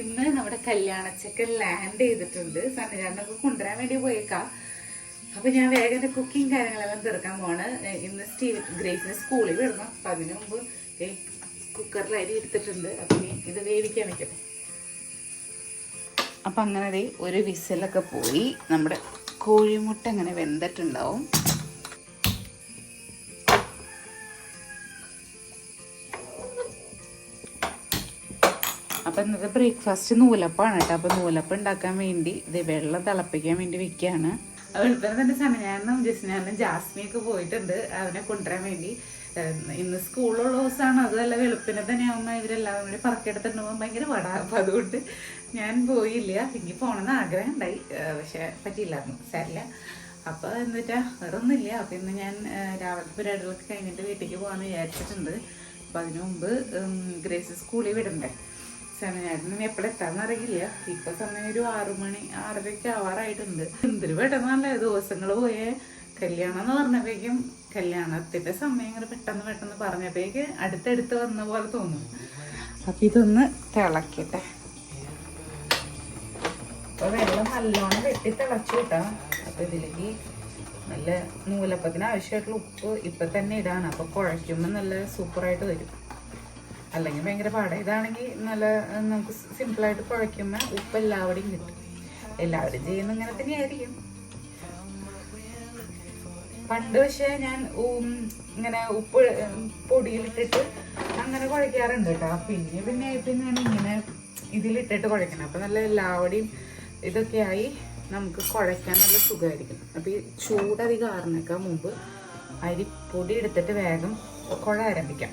ഇന്ന് നമ്മുടെ കല്യാണച്ചക്കൻ ലാൻഡ് ചെയ്തിട്ടുണ്ട്. സന്നിധാനൊക്കെ കൊണ്ടുവരാൻ വേണ്ടി പോയേക്കാം. അപ്പൊ ഞാൻ വേഗം കുക്കിംഗ് കാര്യങ്ങളെല്ലാം തീർക്കാൻ പോണ് ഇന്ന് സ്റ്റീവ് ഗ്രേസിന് സ്കൂളിൽ വിടണം. അപ്പൊ അതിനു മുമ്പ് കുക്കറിൽ അരി എടുത്തിട്ടുണ്ട്. അപ്പൊ ഇത് വേവിക്കാൻ വെക്കട്ടെ അപ്പൊ അങ്ങനെ ഒരു വിസിലൊക്കെ പോയി. നമ്മുടെ കോഴിമുട്ട അങ്ങനെ വെന്തിട്ടുണ്ടാവും. അപ്പം ഇന്നത്തെ ബ്രേക്ക്ഫാസ്റ്റ് നൂലപ്പാണ് കേട്ടോ. അപ്പം നൂലപ്പം ഉണ്ടാക്കാൻ വേണ്ടി ഇത് വെള്ളം തിളപ്പിക്കാൻ വേണ്ടി വെക്കുകയാണ്. വെളുപ്പിനെ തന്നെ സമയാനും ജസ്നാനും ജാസ്മിയൊക്കെ പോയിട്ടുണ്ട്. അവനെ കൊണ്ടുവരാൻ വേണ്ടി. ഇന്ന് സ്കൂളുള്ള ദിവസമാണ്. അതല്ല വെളുപ്പിനെ തന്നെ ഇവരെല്ലാം ഇവരെല്ലാവരും കൂടി പോകാൻ ഭയങ്കര വട. അപ്പം അതുകൊണ്ട് ഞാൻ പോയില്ല. എനിക്ക് പോകണമെന്ന് ആഗ്രഹം ഉണ്ടായി. പക്ഷേ പറ്റിയില്ലായിരുന്നു. സാരില്ല. അപ്പോൾ എന്നിട്ടാ വേറെ ഒന്നുമില്ല. അപ്പം ഇന്ന് ഞാൻ രാവിലത്തെ പരിപാടികളൊക്കെ കഴിഞ്ഞിട്ട് വീട്ടിലേക്ക് പോകാമെന്ന് വിചാരിച്ചിട്ടുണ്ട്. അപ്പം അതിനു മുമ്പ് ഗ്രേസ് സ്കൂളിൽ വിടണ്ടേ? സമയം എപ്പോഴെത്താന്ന് അറിയില്ല. ഇപ്പൊ സമയം ഒരു ആറുമണി ആറരയ്ക്ക് ആവാറായിട്ടുണ്ട്. എന്തൊരു പെട്ടെന്നല്ലേ ദിവസങ്ങൾ പോയേ. കല്യാണം എന്ന് പറഞ്ഞപ്പോഴേക്കും കല്യാണത്തിന്റെ സമയം ഇങ്ങനെ പെട്ടെന്ന് പെട്ടെന്ന് പറഞ്ഞപ്പോഴേക്ക് അടുത്തടുത്ത് വന്ന പോലെ തോന്നുന്നു അപ്പൊ ഇതൊന്ന് തിളക്കട്ടെ. അപ്പൊ വെള്ളം നല്ലോണം വെട്ടി തിളച്ചു കിട്ടാം. അപ്പൊ ഇതിലേക്ക് നല്ല നൂലപ്പത്തിന് ആവശ്യമായിട്ടുള്ള ഉപ്പ് ഇപ്പൊ തന്നെ ഇടാണ്. അപ്പൊ കുഴയ്ക്കുമ്പോൾ നല്ല സൂപ്പറായിട്ട് വരും. അല്ലെങ്കിൽ ഭയങ്കര പാടാണ് ഇതാണെങ്കിൽ നല്ല നമുക്ക് സിമ്പിളായിട്ട് കുഴയ്ക്കുന്ന ഉപ്പ് എല്ലാവരുടെയും കിട്ടും. എല്ലാവരും ചെയ്യുന്ന ഇങ്ങനെ തന്നെയായിരിക്കും. പണ്ട് പക്ഷേ ഞാൻ ഇങ്ങനെ ഉപ്പ് പൊടിയിലിട്ടിട്ട് അങ്ങനെ കുഴയ്ക്കാറുണ്ട് കേട്ടോ. പിന്നെ പിന്നെ പിന്നെ ഞാൻ ഇങ്ങനെ ഇതിലിട്ടിട്ട് കുഴക്കണം അപ്പം നല്ല എല്ലാവരുടെയും ഇതൊക്കെ ആയി നമുക്ക് കുഴയ്ക്കാൻ നല്ല സുഖമായിരിക്കും. അപ്പം ഈ ചൂടധികം ആറിനേക്കാൾ മുമ്പ് അരിപ്പൊടി എടുത്തിട്ട് വേഗം കുഴ ആരംഭിക്കാം.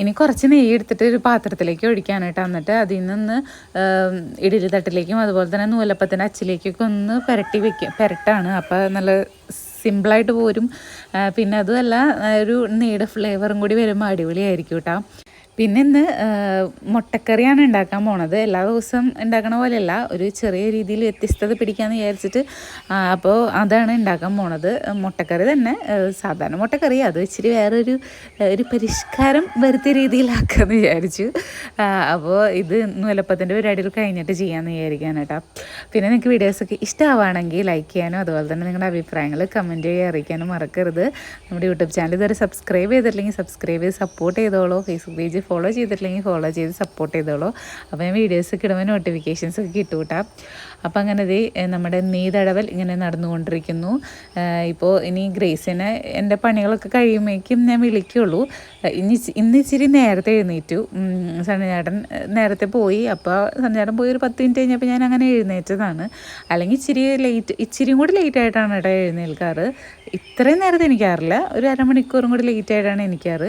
ഇനി കുറച്ച് നെയ്യ് എടുത്തിട്ട് ഒരു പാത്രത്തിലേക്ക് ഒഴിക്കാനായിട്ട് എന്നിട്ട് അതിൽ നിന്ന് ഇഡലി തട്ടിലേക്കും അതുപോലെ തന്നെ നൂലപ്പത്തിന്റെ അച്ചിലേക്കൊക്കെ ഒന്ന് പുരട്ടി വെക്കും. പുരട്ടാണ്. അപ്പോൾ നല്ല സിമ്പിളായിട്ട് പോരും. പിന്നെ അതുമല്ല ഒരു നെയ്യുടെ ഫ്ലേവറും കൂടി വരുമ്പോൾ അടിപൊളിയായിരിക്കും കേട്ടോ. പിന്നെ ഇന്ന് മുട്ടക്കറിയാണ് ഉണ്ടാക്കാൻ പോണത്. എല്ലാ ദിവസവും ഉണ്ടാക്കണ പോലെയല്ല ഒരു ചെറിയ രീതിയിൽ വ്യത്യസ്തത പിടിക്കാമെന്ന് വിചാരിച്ചിട്ട് അപ്പോൾ അതാണ് ഉണ്ടാക്കാൻ പോണത്. മുട്ടക്കറി തന്നെ സാധാരണ മുട്ടക്കറി അത് ഇച്ചിരി വേറൊരു ഒരു പരിഷ്കാരം വരുത്തിയ രീതിയിലാക്കാമെന്ന് വിചാരിച്ചു. അപ്പോൾ ഇത് നൂലപ്പത്തിന്റെ പരിപാടികൾ കഴിഞ്ഞിട്ട് ചെയ്യാമെന്ന് വിചാരിക്കാൻ കേട്ടോ. പിന്നെ നിങ്ങൾക്ക് വീഡിയോസൊക്കെ ഇഷ്ടമാവുകയാണെങ്കിൽ ലൈക്ക് ചെയ്യാനും അതുപോലെ തന്നെ നിങ്ങളുടെ അഭിപ്രായങ്ങൾ കമന്റ് ചെയ്യാൻ അറിയിക്കാനും മറക്കരുത്. നമ്മുടെ യൂട്യൂബ് ചാനൽ ഇതുവരെ സബ്സ്ക്രൈബ് ചെയ്തിട്ടില്ലെങ്കിൽ സബ്സ്ക്രൈബ് ചെയ്ത് സപ്പോർട്ട് ചെയ്തോളൂ. ഫേസ്ബുക്ക് പേജ് ഫോളോ ചെയ്തിട്ടില്ലെങ്കിൽ ഫോളോ ചെയ്ത് സപ്പോർട്ട് ചെയ്തോളൂ. അപ്പോൾ ഞാൻ വീഡിയോസ് ഇടുമ്പോൾ നോട്ടിഫിക്കേഷൻസ് ഒക്കെ കിട്ടും കേട്ടോ അപ്പോൾ അങ്ങനെ നമ്മുടെ നെയ്തടവൽ ഇങ്ങനെ നടന്നുകൊണ്ടിരിക്കുന്നു. ഇപ്പോൾ ഇനി ഗ്രേസിനെ എന്റെ പണികളൊക്കെ കഴിയുമ്പോഴേക്കും ഞാൻ വിളിക്കുള്ളൂ. ഇനി ഇന്ന് ഇച്ചിരി നേരത്തെ എഴുന്നേറ്റു. സണ്ണിചേട്ടൻ നേരത്തെ പോയി. അപ്പോൾ സണ്ണിചേട്ടൻ പോയി ഒരു പത്ത് മിനിറ്റ് കഴിഞ്ഞപ്പോൾ ഞാൻ അങ്ങനെ എഴുന്നേറ്റതാണ്. അല്ലെങ്കിൽ ഇച്ചിരി ലേറ്റ് ഇച്ചിരിയും കൂടി ലേറ്റ് ആയിട്ടാണ് കേട്ടോ എഴുന്നേൽക്കാറ്. ഇത്രയും നേരത്തെ എനിക്കാറില്ല ഒരു അരമണിക്കൂറും കൂടി ലേറ്റ് ആയിട്ടാണ് എനിക്കാറ്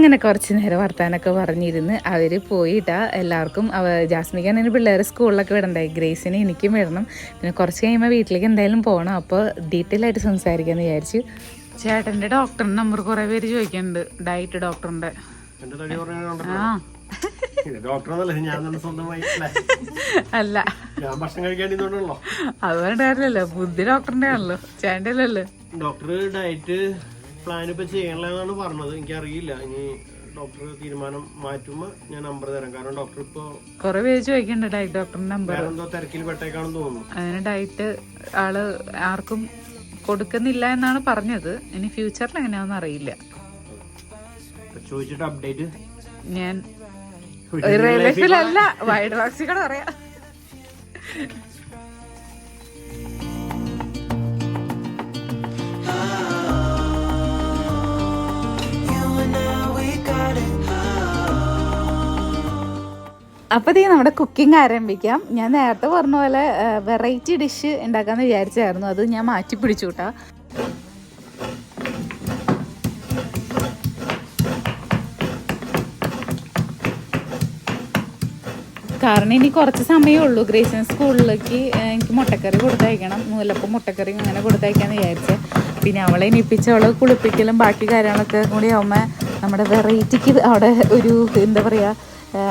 അങ്ങനെ കുറച്ച് നേരം വർത്താനൊക്കെ പറഞ്ഞിരുന്ന് അവർ പോയിട്ടാ എല്ലാവർക്കും അവ എന്റെ പിള്ളേർ സ്കൂളിലൊക്കെ വിടണ്ടായി ഗ്രേസിനെ എനിക്കും വിടണം. പിന്നെ കുറച്ച് കഴിയുമ്പോൾ വീട്ടിലേക്ക് എന്തായാലും പോകണം അപ്പോൾ ഡീറ്റെയിൽ ആയിട്ട് സംസാരിക്കാമെന്ന് വിചാരിച്ചു ചേട്ടന്റെ ഡോക്ടറിന്റെ നമ്പർ കുറേ പേര് ചോദിക്കുന്നുണ്ട് ഡയറ്റ് ഡോക്ടറിന്റെ ആ. അല്ല. അത് ബുദ്ധി ഡോക്ടറിന്റെ ആണല്ലോ. ചേട്ടന്റെ അല്ലല്ലോ. ഡോക്ടർ ഡയറ്റ് പ്ലാൻ ഇപ്പൊ ചെയ്യണമെന്നാണ് പറഞ്ഞത്. എനിക്കറിയില്ല. ഇനി ഡോക്ടർ തീരുമാനം മാറ്റുമ്പോ ഞാൻ നമ്പർ തരാം. കാരണം ഡോക്ടർ ഇപ്പൊ കുറേ പേര് ചോദിക്കുന്നുണ്ട് ഡയറ്റ് ഡോക്ടറിന്റെ നമ്പർ എന്തോ തിരക്കിൽ പെട്ടേക്കാണെന്ന് തോന്നുന്നു. അതിന് ഡയറ്റ് ആൾ ആർക്കും കൊടുക്കുന്നില്ല എന്നാണ് പറഞ്ഞത്. ഇനി ഫ്യൂച്ചറിൽ എങ്ങനെയാണെന്ന് അറിയില്ല. ചോദിച്ചിട്ട് അപ്ഡേറ്റ് ഞാൻ റിയൽ ലൈഫിലല്ല വൈഡ് വാക്സിക്കടെ പറയാം. അപ്പോൾ ഇതേ നമ്മുടെ കുക്കിംഗ് ആരംഭിക്കാം. ഞാൻ നേരത്തെ പറഞ്ഞ പോലെ വെറൈറ്റി ഡിഷ് ഉണ്ടാക്കാമെന്ന് വിചാരിച്ചായിരുന്നു. അത് ഞാൻ മാറ്റി പിടിച്ചു കൂട്ടാ കാരണം ഇനി കുറച്ച് സമയമേ ഉള്ളൂ. ഗ്രേസൻ സ്കൂളിലേക്ക് എനിക്ക് മുട്ടക്കറി കൊടുത്തയക്കണം. നൂലപ്പം മുട്ടക്കറി അങ്ങനെ കൊടുത്തയക്കാന്ന് വിചാരിച്ചത് പിന്നെ അവളെ ഇനിപ്പിച്ച് അവളെ കുളിപ്പിക്കലും ബാക്കി കാര്യങ്ങളൊക്കെ കൂടി ആവുമ്പോൾ നമ്മുടെ വെറൈറ്റിക്ക് അവിടെ ഒരു എന്താ പറയുക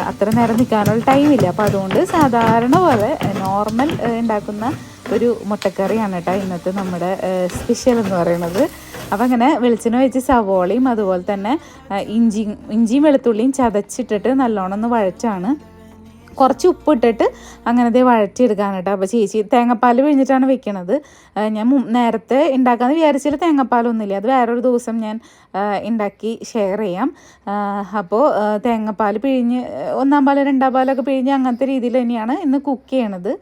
അത്ര നേരം നിൽക്കാനുള്ള ടൈമില്ല. അപ്പോൾ അതുകൊണ്ട് സാധാരണ പോലെ നോർമൽ ഉണ്ടാക്കുന്ന ഒരു മുട്ടക്കറിയാണ് കേട്ടോ ഇന്നത്തെ നമ്മുടെ സ്പെഷ്യൽ എന്ന് പറയുന്നത്. അപ്പം അങ്ങനെ വെളിച്ചെണ്ണ വെച്ച് സവോളയും അതുപോലെ തന്നെ ഇഞ്ചി ഇഞ്ചിയും വെളുത്തുള്ളിയും ചതച്ചിട്ടിട്ട് നല്ലോണം ഒന്ന് വഴച്ചാണ് കുറച്ച് ഉപ്പിട്ടിട്ട് അങ്ങനത്തെ വഴറ്റിയെടുക്കാൻ കേട്ടോ. അപ്പോൾ ചേച്ചി തേങ്ങാപ്പാൽ പിഴിഞ്ഞിട്ടാണ് വെക്കണത്. ഞാൻ നേരത്തെ ഉണ്ടാക്കാമെന്ന് വിചാരിച്ചാൽ തേങ്ങാപ്പാലൊന്നുമില്ല. അത് വേറൊരു ദിവസം ഞാൻ ഉണ്ടാക്കി ഷെയർ ചെയ്യാം. അപ്പോൾ തേങ്ങാപ്പാൽ പിഴിഞ്ഞ് ഒന്നാം പാൽ രണ്ടാം പാലൊക്കെ പിഴിഞ്ഞ് അങ്ങനത്തെ രീതിയിൽ തന്നെയാണ് ഇന്ന് കുക്ക് ചെയ്യണത്.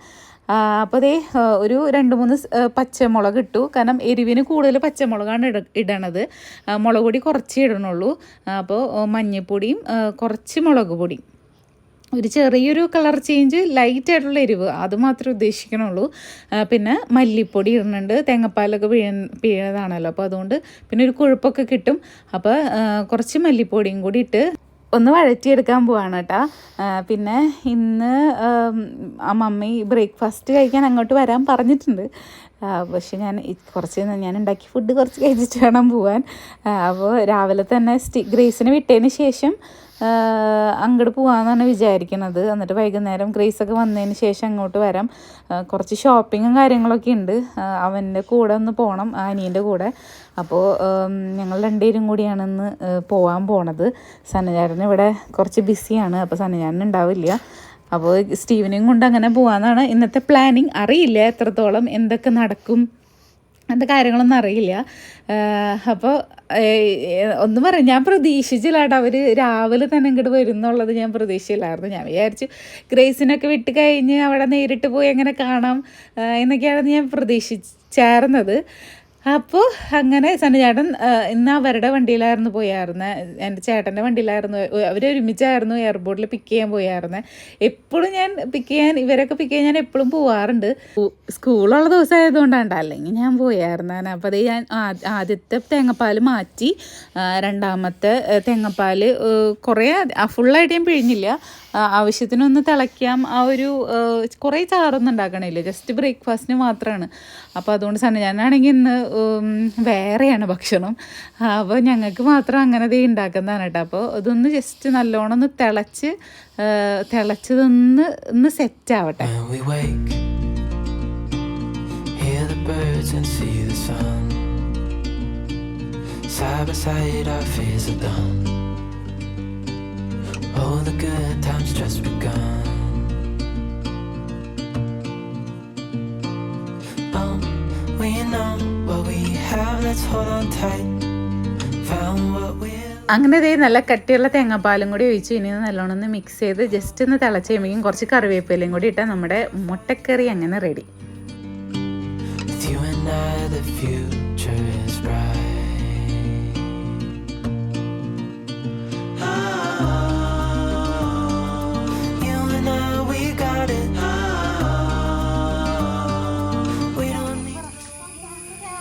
അപ്പോൾ അതേ ഒരു രണ്ട് മൂന്ന് പച്ചമുളക് ഇട്ടു. കാരണം എരിവിന് കൂടുതൽ പച്ചമുളകാണ് ഇട ഇടണത്. മുളക് പൊടി കുറച്ചേ ഇടണുള്ളൂ. അപ്പോൾ മഞ്ഞൾപ്പൊടിയും കുറച്ച് മുളക് പൊടിയും. ഒരു ചെറിയൊരു കളർ ചേഞ്ച് ലൈറ്റ് ആയിട്ടുള്ള എരിവ് അത് മാത്രമേ ഉദ്ദേശിക്കണുള്ളൂ. പിന്നെ മല്ലിപ്പൊടി ഇടുന്നുണ്ട്. തേങ്ങാപ്പാലൊക്കെ പിഴ പിഴതാണല്ലോ. അപ്പോൾ അതുകൊണ്ട് പിന്നെ ഒരു കൊഴുപ്പൊക്കെ കിട്ടും. അപ്പോൾ കുറച്ച് മല്ലിപ്പൊടിയും കൂടി ഇട്ട് ഒന്ന് വഴറ്റിയെടുക്കാൻ പോവാണ് കേട്ടോ പിന്നെ ഇന്ന് ആ മമ്മി ബ്രേക്ക്ഫാസ്റ്റ് കഴിക്കാൻ അങ്ങോട്ട് വരാൻ പറഞ്ഞിട്ടുണ്ട്. പക്ഷെ ഞാൻ കുറച്ച് ഞാൻ ഉണ്ടാക്കി ഫുഡ് കുറച്ച് കഴിച്ചിട്ട് വേണം പോവാൻ. അപ്പോൾ രാവിലെ തന്നെ സ്റ്റി ഗ്രേസിന് വിട്ടതിന് ശേഷം അങ്ങോട്ട് പോകാമെന്നാണ് വിചാരിക്കുന്നത് എന്നിട്ട് വൈകുന്നേരം ഗ്രേസ് ഒക്കെ വന്നതിന് ശേഷം അങ്ങോട്ട് വരാം. കുറച്ച് ഷോപ്പിങ്ങും കാര്യങ്ങളൊക്കെ ഉണ്ട്. അവന്റെ കൂടെ ഒന്ന് പോകണം അനിയന്റെ കൂടെ. അപ്പോൾ ഞങ്ങൾ രണ്ടുപേരും കൂടിയാണ് ഇന്ന് പോകാൻ പോണത്. സനചാരൻ ഇവിടെ കുറച്ച് ബിസിയാണ് അപ്പോൾ സനചാരൻ ഉണ്ടാവില്ല. അപ്പോൾ സ്റ്റീവനെയും കൊണ്ട് അങ്ങനെ പോകാമെന്നാണ് ഇന്നത്തെ പ്ലാനിങ് അറിയില്ല എത്രത്തോളം എന്തൊക്കെ നടക്കും. അങ്ങനത്തെ കാര്യങ്ങളൊന്നും അറിയില്ല. അപ്പോൾ ഒന്നും പറയാം ഞാൻ പ്രതീക്ഷിച്ചില്ല കേട്ടോ. അവർ രാവിലെ തന്നെ ഇങ്ങോട്ട് വരും എന്നുള്ളത് ഞാൻ പ്രതീക്ഷയില്ലായിരുന്നു ഞാൻ വിചാരിച്ചു ഗ്രേസിനൊക്കെ വിട്ട് കഴിഞ്ഞ് അവിടെ നേരിട്ട് പോയി എങ്ങനെ കാണാം എന്നൊക്കെയാണ് ഞാൻ പ്രതീക്ഷിച്ചായിരുന്നത്. അപ്പോൾ അങ്ങനെ സണ്ണിചേട്ടൻ ചേട്ടൻ ഇന്ന് അവരുടെ വണ്ടിയിലായിരുന്നു പോയായിരുന്നത് എന്റെ ചേട്ടന്റെ വണ്ടിയിലായിരുന്നു. അവർ ഒരുമിച്ചായിരുന്നു എയർപോർട്ടിൽ പിക്ക് ചെയ്യാൻ പോയായിരുന്നത് എപ്പോഴും ഞാൻ പിക്ക് ചെയ്യാൻ ഇവരൊക്കെ പിക്ക് ചെയ്യാൻ ഞാൻ എപ്പോഴും പോവാറുണ്ട്. സ്കൂ- സ്കൂളുള്ള ദിവസം ആയതുകൊണ്ടാണ് അല്ലെങ്കിൽ ഞാൻ പോയായിരുന്നു അപ്പോൾ അത് ഞാൻ ആദ്യത്തെ തേങ്ങപ്പാൽ മാറ്റി രണ്ടാമത്തെ തേങ്ങപ്പാൽ കുറേ ഫുള്ളായിട്ട് ഞാൻ പിഴിഞ്ഞില്ല. ആവശ്യത്തിനൊന്ന് തിളയ്ക്കാം. ആ ഒരു കുറേ ചാറൊന്നും ഉണ്ടാക്കണില്ല. ജസ്റ്റ് ബ്രേക്ക്ഫാസ്റ്റിന് മാത്രമാണ് അപ്പോൾ അതുകൊണ്ട് തന്നെ ഞാനാണെങ്കിൽ ഇന്ന് വേറെയാണ് ഭക്ഷണം അപ്പോൾ ഞങ്ങൾക്ക് മാത്രം അങ്ങനെ ദേ ഉണ്ടാക്കുന്നതാണ് കേട്ടോ അപ്പോൾ ഇതൊന്ന് ജസ്റ്റ് നല്ലോണം ഒന്ന് തിളച്ച് തിളച്ചതൊന്ന് ഒന്ന് സെറ്റ് ആവട്ടെ. Side. Oh, we know അങ്ങനെ ദേ നല്ല കട്ടിയുള്ള തേങ്ങാപ്പാലും കൂടി ഒഴിച്ച് ഇനി നല്ലോണം ഒന്ന് മിക്സ് ചെയ്ത് ജസ്റ്റ് ഒന്ന് തിളച്ച് കഴിയുമ്പോൾ കുറച്ച് കറിവേപ്പിലയും കൂടി ഇട്ടാൽ നമ്മുടെ മുട്ടക്കറി അങ്ങനെ റെഡി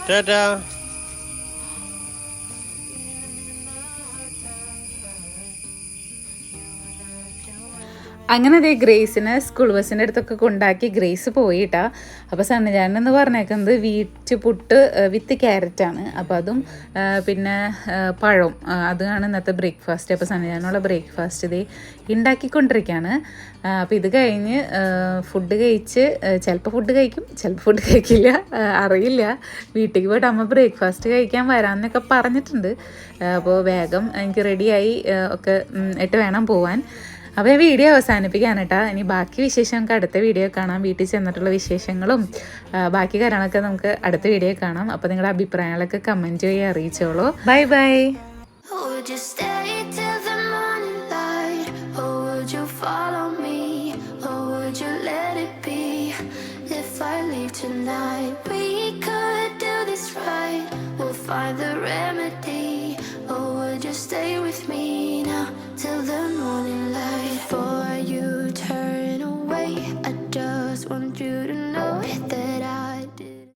Da da. അങ്ങനെ അതേ ഗ്രേസിനെ സ്കൂൾ ബസ്സിന്റെ അടുത്തൊക്കെ കൊണ്ടാക്കി ഗ്രേസ് പോയിട്ടാ. അപ്പോൾ സണ്ണിചാരൻ എന്ന് പറഞ്ഞേക്കുന്നത് വീറ്റ് പുട്ട് വിത്ത് ക്യാരറ്റാണ് അപ്പോൾ അതും പിന്നെ പഴം അതാണ് ഇന്നത്തെ ബ്രേക്ക്ഫാസ്റ്റ് അപ്പോൾ സണ്ണിചാരനുള്ള ബ്രേക്ക്ഫാസ്റ്റ് ഇതേ ഉണ്ടാക്കിക്കൊണ്ടിരിക്കുകയാണ് അപ്പോൾ ഇത് കഴിഞ്ഞ് ഫുഡ് കഴിച്ച് ചിലപ്പോൾ ഫുഡ് കഴിക്കും ചിലപ്പോൾ ഫുഡ് കഴിക്കില്ല അറിയില്ല. വീട്ടിലേക്ക് പോയിട്ട് അമ്മ ബ്രേക്ക്ഫാസ്റ്റ് കഴിക്കാൻ വരാമെന്നൊക്കെ പറഞ്ഞിട്ടുണ്ട്. അപ്പോൾ വേഗം എനിക്ക് റെഡിയായി ഒക്കെ ഇട്ട് വേണം പോവാൻ. അപ്പോൾ വീഡിയോ അവസാനിപ്പിക്കാൻ കേട്ടോ ഇനി ബാക്കി വിശേഷം നമുക്ക് അടുത്ത വീഡിയോ കാണാം വീട്ടിൽ ചെന്നിട്ടുള്ള വിശേഷങ്ങളും ബാക്കി കാര്യങ്ങളൊക്കെ നമുക്ക് അടുത്ത വീഡിയോ കാണാം അപ്പോൾ നിങ്ങളുടെ അഭിപ്രായങ്ങളൊക്കെ കമന്റ് വഴി അറിയിച്ചോളൂ bye bye follow me? Or would you let it be? If I leave tonight, we could do this right. We'll find the remedy. Or would you stay with me now till the morning?